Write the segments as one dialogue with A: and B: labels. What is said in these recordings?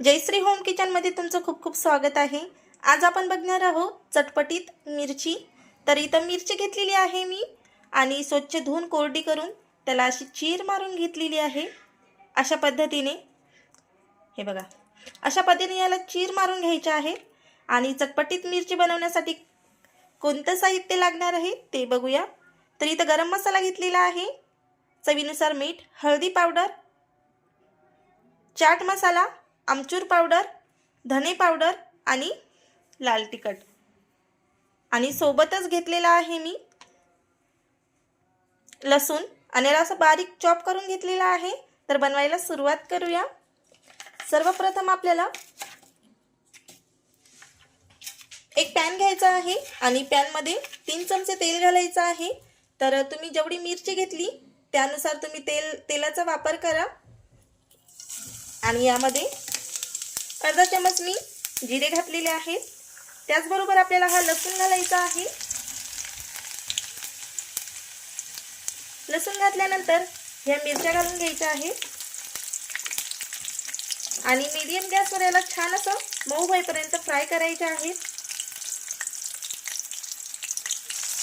A: Jayashree home किचनमध्ये तुमचं खूप खूप स्वागत आहे. आज आपण बघणार आहोत चटपटीत मिरची. तर इथं मिरची घेतलेली आहे मी आणि स्वच्छ धुवून कोरडी करून त्याला अशी चीर मारून घेतलेली आहे. अशा पद्धतीने. हे बघा. अशा पद्धतीने याला चीर मारून घ्यायची आहे आणि चटपटीत मिरची बनवण्यासाठी कोणतं साहित्य लागणार आहे ते बघूया. तर इथं गरम मसाला घेतलेला आहे. चवीनुसार मीठ हळदी पावडर चाट मसाला आमचूर पावडर धने पावडर आणि लाल तिखट. आणि सोबतच घेतलेला आहे मी लसूण. आणि याला असं बारीक चॉप करून घेतलेला आहे. तर बनवायला सुरुवात करूया. सर्वप्रथम आपल्याला एक पॅन घ्यायचा आहे आणि पॅनमध्ये तीन चमचे तेल घालायचं आहे. तर तुम्ही जेवढी मिरची घेतली त्यानुसार तुम्ही तेल तेलाचा वापर करा. आणि यामध्ये अर्धा चमच मी जिरे घातलेले आहेत. त्याचबरोबर आपल्याला हा लसूण घालायचा आहे. लसूण घातल्यानंतर ह्या मिरच्या घालून घ्यायच्या आहेत. आणि मीडियम गॅसवर याला छान असं मऊ होईपर्यंत फ्राय करायचे आहेत.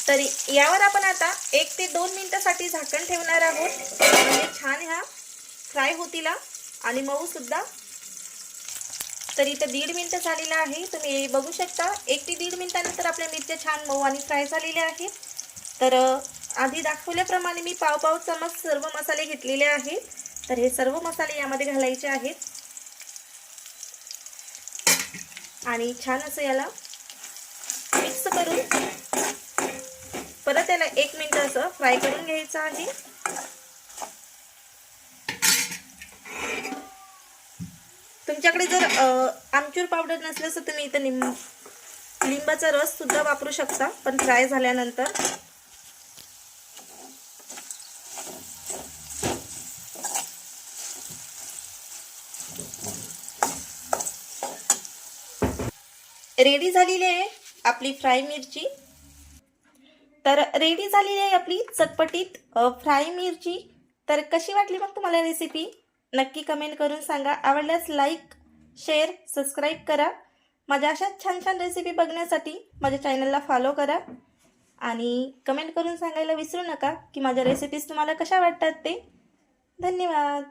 A: तरी यावर आपण आता एक ते दोन मिनिटासाठी झाकण ठेवणार आहोत. म्हणजे छान ह्या फ्राय होतील आणि मऊ सुद्धा तर इथं दीड मिनटं झालेलं आहे. तुम्ही बघू शकता. एक ते दीड मिनटानंतर आपल्या मिरच्या छान मऊ आणि फ्राय झालेल्या आहेत तर आधी दाखवल्याप्रमाणे मी पाव पाव चमच सर्व मसाले घेतलेले आहेत तर हे सर्व मसाले यामध्ये घालायचे आहेत. आणि छान असं याला मिक्स करून परत याला एक मिनटं असं फ्राय करून घ्यायचं आहे. तुमच्याकडे जर आमचूर पावडर नसल्यास तर तुम्ही इथं निंब लिंबाचा रस सुद्धा वापरू शकता पण फ्राय झाल्यानंतर. रेडी झालेली आहे आपली फ्राय मिरची. तर रेडी झालेली आहे आपली चटपटीत फ्राय मिरची. तर कशी वाटली मग तुम्हाला रेसिपी नक्की कमेंट करून सांगा. आवडल्यास लाईक शेअर सबस्क्राईब करा. माझ्या अशाच छान छान रेसिपी बघण्यासाठी माझ्या चॅनलला फॉलो करा. आणि कमेंट करून सांगायला विसरू नका की माझ्या रेसिपीज तुम्हाला कशा वाटतात ते. धन्यवाद.